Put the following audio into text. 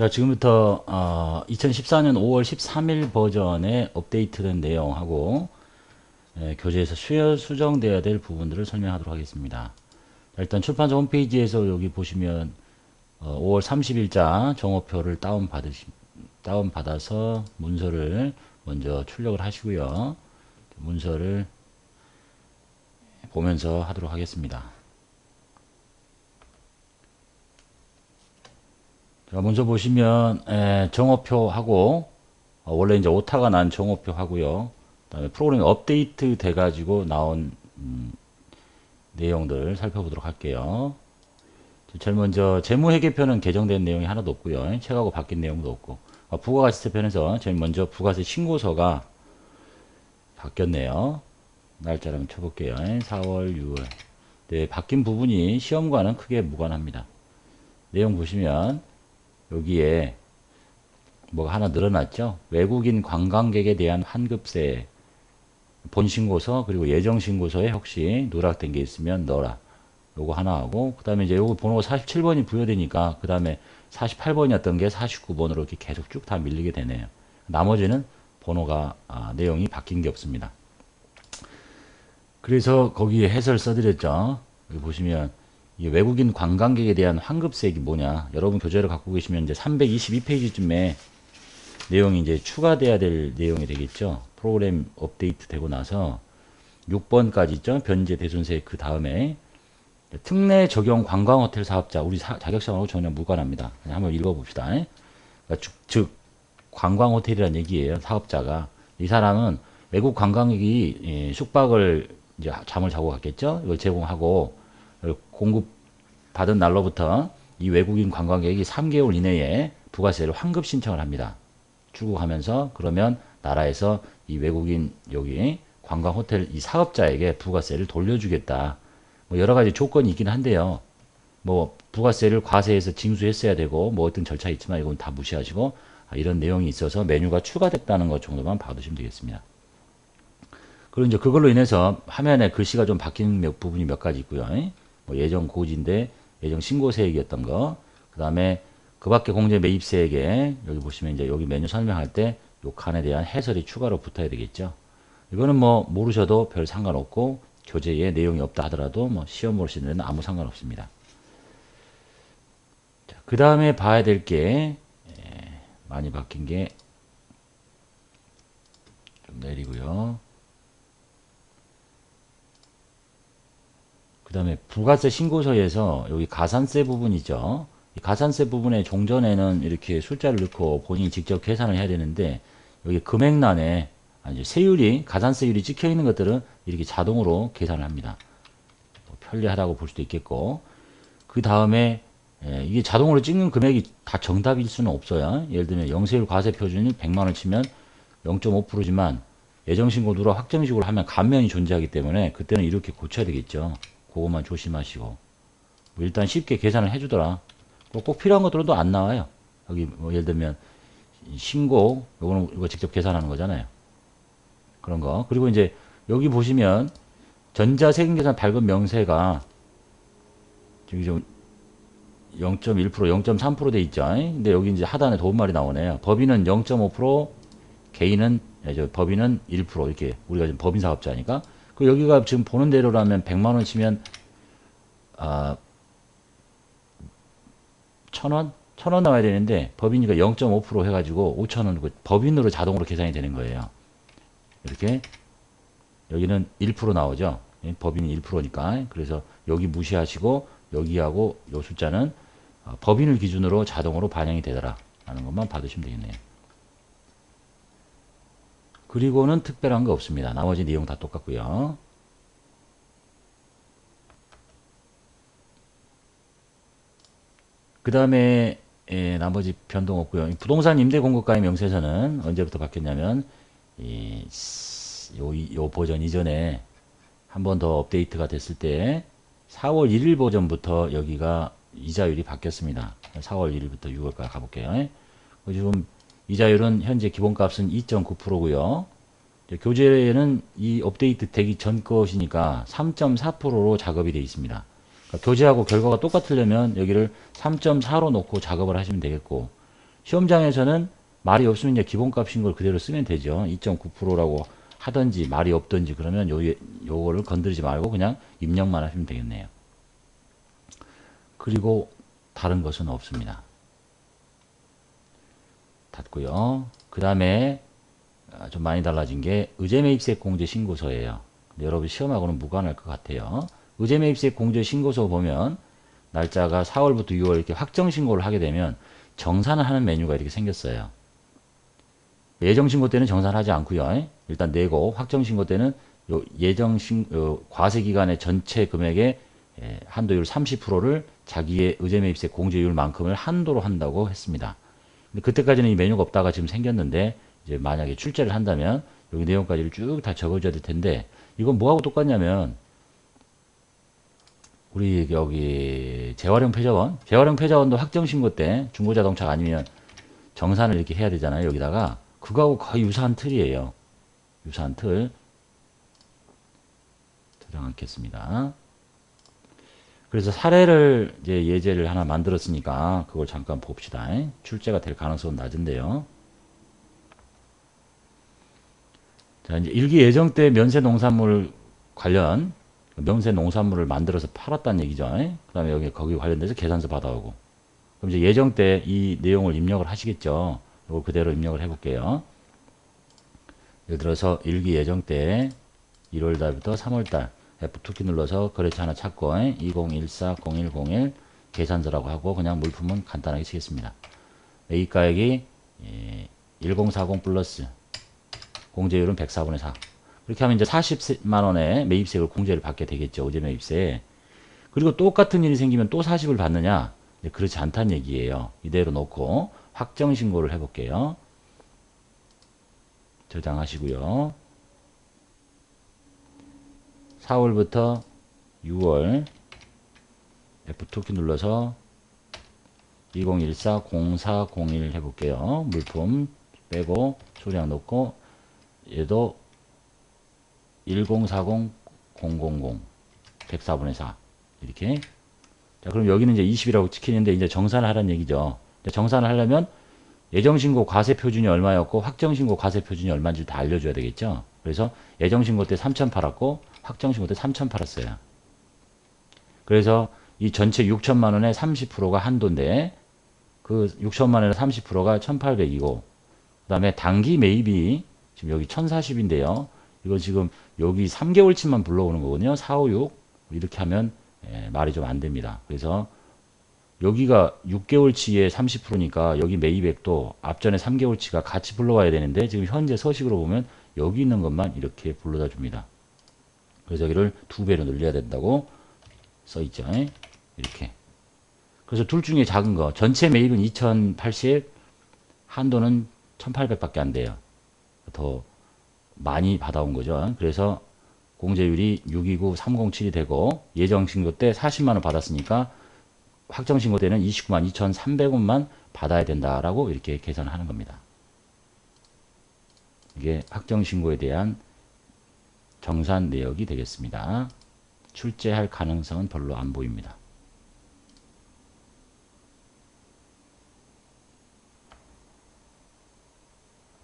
자, 지금부터 어, 2014년 5월 13일 버전의 업데이트된 내용하고 예, 교재에서 수, 수정되어야 될 부분들을 설명하도록 하겠습니다. 자, 일단 출판사 홈페이지에서 여기 보시면 어, 5월 30일자 정오표를 다운 받으시 다운 받아서 문서를 먼저 출력을 하시고요. 문서를 보면서 하도록 하겠습니다. 먼저 보시면 에, 정오표하고 어, 원래 이제 오타가 난 정오표 하고요. 그다음에 프로그램이 업데이트 돼 가지고 나온 음, 내용들 살펴보도록 할게요. 제일 먼저 재무회계표는 개정된 내용이 하나도 없고요. 책하고 바뀐 내용도 없고 어, 부가가치세편에서 제일 먼저 부가세 신고서가 바뀌었네요. 날짜를 한번 쳐볼게요. 4월, 6월. 네, 바뀐 부분이 시험과는 크게 무관합니다. 내용 보시면 여기에 뭐가 하나 늘어났죠. 외국인 관광객에 대한 환급세 본신고서 그리고 예정신고서에 혹시 누락된 게 있으면 넣어라. 요거 하나 하고 그 다음에 이제 요거 번호가 47번이 부여되니까 그 다음에 48번이었던 게 49번으로 이렇게 계속 쭉 다 밀리게 되네요. 나머지는 번호가 아, 내용이 바뀐 게 없습니다. 그래서 거기에 해설 써드렸죠. 여기 보시면 이 외국인 관광객에 대한 환급세액이 뭐냐. 여러분 교재를 갖고 계시면 이제 322페이지쯤에 내용이 이제 추가돼야 될 내용이 되겠죠. 프로그램 업데이트 되고 나서 6번까지 있죠. 변제 대손세 그 다음에 특례 적용 관광 호텔 사업자 우리 사, 자격증하고 전혀 무관합니다. 그냥 한번 읽어봅시다. 그러니까 즉, 즉 관광 호텔이라는 얘기예요. 사업자가 이 사람은 외국 관광객이 예, 숙박을 이제 잠을 자고 갔겠죠. 이걸 제공하고 공급 받은 날로부터 이 외국인 관광객이 3개월 이내에 부가세를 환급 신청을 합니다. 출국하면서 그러면 나라에서 이 외국인 여기 관광 호텔 이 사업자에게 부가세를 돌려주겠다. 뭐 여러 가지 조건이 있긴 한데요. 뭐 부가세를 과세해서 징수했어야 되고 뭐 어떤 절차 있지만 이건 다 무시하시고 아, 이런 내용이 있어서 메뉴가 추가됐다는 것 정도만 봐두시면 되겠습니다. 그리고 이제 그걸로 인해서 화면에 글씨가 좀 바뀐 몇 부분이 몇 가지 있고요. 뭐 예정 고지인데 예정 신고세액이었던 거. 그 다음에 그 밖에 공제 매입세액에 여기 보시면 이제 여기 메뉴 설명할 때 요 칸에 대한 해설이 추가로 붙어야 되겠죠. 이거는 뭐 모르셔도 별 상관없고 교재에 내용이 없다 하더라도 뭐 시험 보시는 데는 아무 상관없습니다. 그 다음에 봐야 될 게 많이 바뀐 게 좀 내리고요. 그 다음에 부가세 신고서에서 여기 가산세 부분이죠. 가산세 부분의 종전에는 이렇게 숫자를 넣고 본인이 직접 계산을 해야 되는데 여기 금액란에 아니 세율이 가산세율이 찍혀 있는 것들은 이렇게 자동으로 계산을 합니다. 뭐 편리하다고 볼 수도 있겠고 그 다음에 예, 이게 자동으로 찍는 금액이 다 정답일 수는 없어요. 예를 들면 영세율 과세 표준이 100만원 치면 0.5%지만 예정신고 누락 확정식으로 하면 감면이 존재하기 때문에 그때는 이렇게 고쳐야 되겠죠. 그것만 조심하시고 뭐 일단 쉽게 계산을 해주더라. 꼭 필요한 것들은 또안 나와요. 여기 뭐 예를 들면 신고 요거는 이거 직접 계산하는 거잖아요. 그런 거. 그리고 이제 여기 보시면 전자세금계산 발급 명세가 좀0.1% 0.3%돼 있죠. 근데 여기 이제 하단에 도움말이 나오네요. 법인은 0.5% 개인은 예, 저 법인은 1% 이렇게 우리가 지금 법인 사업자니까 그 여기가 지금 보는 대로라면 100만 원 치면 아, 천원? 천원 나와야 되는데 법인이가 0.5% 해가지고 5천 원그 법인으로 자동으로 계산이 되는 거예요. 이렇게 여기는 1% 나오죠. 예, 법인이 1%니까 그래서 여기 무시하시고 여기하고 요 숫자는 어, 법인을 기준으로 자동으로 반영이 되더라 라는 것만 받으시면 되겠네요. 그리고는 특별한 거 없습니다. 나머지 내용 다 똑같고요. 그 다음에 예, 나머지 변동 없고요. 부동산 임대 공급가의 명세서는 언제부터 바뀌었냐면 이, 요, 요 버전 이전에 한 번 더 업데이트가 됐을 때 4월 1일 버전부터 여기가 이자율이 바뀌었습니다. 4월 1일부터 6월까지 가볼게요. 지금 이자율은 현재 기본값은 2.9%고요. 교재에는 이 업데이트 되기 전 것이니까 3.4%로 작업이 되어 있습니다. 그러니까 교재하고 결과가 똑같으려면 여기를 3.4로 놓고 작업을 하시면 되겠고 시험장에서는 말이 없으면 이제 기본값인 걸 그대로 쓰면 되죠. 2.9%라고 하든지 말이 없든지 그러면 요, 요거를 건드리지 말고 그냥 입력만 하시면 되겠네요. 그리고 다른 것은 없습니다. 닫고요. 그 다음에 아, 좀 많이 달라진 게 의제매입세 공제 신고서예요. 여러분 시험하고는 무관할 것 같아요. 의제매입세 공제 신고서 보면 날짜가 4월부터 6월 이렇게 확정 신고를 하게 되면 정산을 하는 메뉴가 이렇게 생겼어요. 예정 신고 때는 정산하지 않고요. 일단 내고 확정 신고 때는 요 예정 신요 과세 기간의 전체 금액의 예, 한도율 30%를 자기의 의제매입세 공제율만큼을 한도로 한다고 했습니다. 근데 그때까지는 이 메뉴가 없다가 지금 생겼는데 이제 만약에 출제를 한다면 여기 내용까지를 쭉 다 적어줘야 될 텐데 이건 뭐하고 똑같냐면 우리 여기 재활용 패자원 재활용 패자원도 확정 신고 때 중고자동차가 아니면 정산을 이렇게 해야 되잖아요 여기다가. 그거하고 거의 유사한 틀이에요. 유사한 틀. 저장 않겠습니다 그래서 사례를 이제 예제를 하나 만들었으니까 그걸 잠깐 봅시다 출제가 될 가능성은 낮은데요 자 이제 일기 예정 때 면세 농산물 관련 명세 농산물을 만들어서 팔았다는 얘기죠. 그 다음에 여기 거기 관련돼서 계산서 받아오고. 그럼 이제 예정 때 이 내용을 입력을 하시겠죠. 이거 그대로 입력을 해볼게요. 예를 들어서 일기 예정 때 1월 달부터 3월 달 F2키 눌러서 거래처 하나 찾고 2014-0101 계산서라고 하고 그냥 물품은 간단하게 치겠습니다. 매입 가액이 1040 플러스 공제율은 104분의 4 그렇게 하면 이제 40만 원의 매입세를 공제를 받게 되겠죠. 오제 매입세. 그리고 똑같은 일이 생기면 또 40을 받느냐? 그렇지 않다는 얘기예요. 이대로 놓고 확정 신고를 해볼게요. 저장하시고요. 4월부터 6월 F2키 눌러서 2014-0401 해볼게요. 물품 빼고 소량 넣고 얘도 1040 000 104분의 4 이렇게. 자 그럼 여기는 이제 20이라고 찍히는데 이제 정산을 하라는 얘기죠. 정산을 하려면 예정신고 과세 표준이 얼마였고 확정신고 과세 표준이 얼마인지 다 알려줘야 되겠죠 그래서 예정신고 때 3천 팔았고 확정신고 때 3천 팔았어요 그래서 이 전체 6천만 원의 30%가 한도인데 그 6천만 원의 30%가 1800이고 그 다음에 단기 매입이 지금 여기 1040인데요 이거 지금 여기 3개월치만 불러오는 거거든요. 4, 5, 6 이렇게 하면 예, 말이 좀 안 됩니다. 그래서 여기가 6개월치에 30%니까 여기 매입액도 앞전에 3개월치가 같이 불러와야 되는데 지금 현재 서식으로 보면 여기 있는 것만 이렇게 불러다 줍니다. 그래서 여기를 두 배로 늘려야 된다고 써 있죠. 이렇게. 그래서 둘 중에 작은 거 전체 매입은 2080 한도는 1800밖에 안 돼요. 더 많이 받아온 거죠. 그래서 공제율이 629, 307이 되고 예정 신고 때 40만 원 받았으니까 확정 신고 때는 29만 2,300원만 받아야 된다라고 이렇게 계산하는 겁니다. 이게 확정 신고에 대한 정산 내역이 되겠습니다. 출제할 가능성은 별로 안 보입니다.